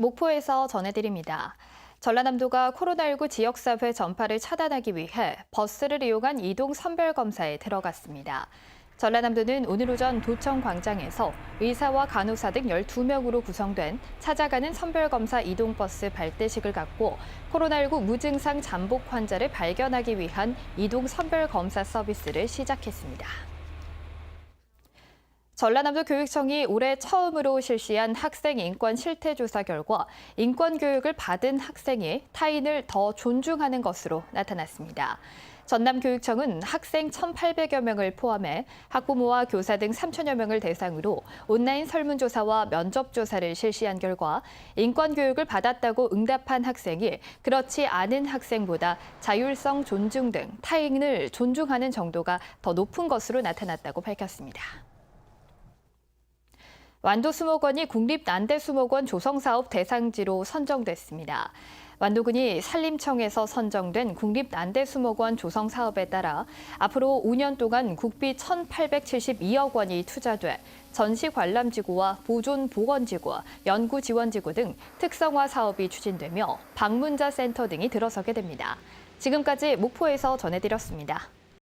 목포에서 전해드립니다. 전라남도가 코로나19 지역사회 전파를 차단하기 위해 버스를 이용한 이동 선별 검사에 들어갔습니다. 전라남도는 오늘 오전 도청 광장에서 의사와 간호사 등 12명으로 구성된 찾아가는 선별검사 이동버스 발대식을 갖고 코로나19 무증상 잠복 환자를 발견하기 위한 이동 선별검사 서비스를 시작했습니다. 전라남도 교육청이 올해 처음으로 실시한 학생 인권 실태 조사 결과 인권 교육을 받은 학생이 타인을 더 존중하는 것으로 나타났습니다. 전남교육청은 학생 1,800여 명을 포함해 학부모와 교사 등 3천여 명을 대상으로 온라인 설문조사와 면접조사를 실시한 결과 인권 교육을 받았다고 응답한 학생이 그렇지 않은 학생보다 자율성 존중 등 타인을 존중하는 정도가 더 높은 것으로 나타났다고 밝혔습니다. 완도수목원이 국립난대수목원 조성사업 대상지로 선정됐습니다. 완도군이 산림청에서 선정된 국립난대수목원 조성 사업에 따라 앞으로 5년 동안 국비 1,872억 원이 투자돼 전시 관람지구와 보존 보건지구, 연구 지원지구 등 특성화 사업이 추진되며 방문자 센터 등이 들어서게 됩니다. 지금까지 목포에서 전해드렸습니다.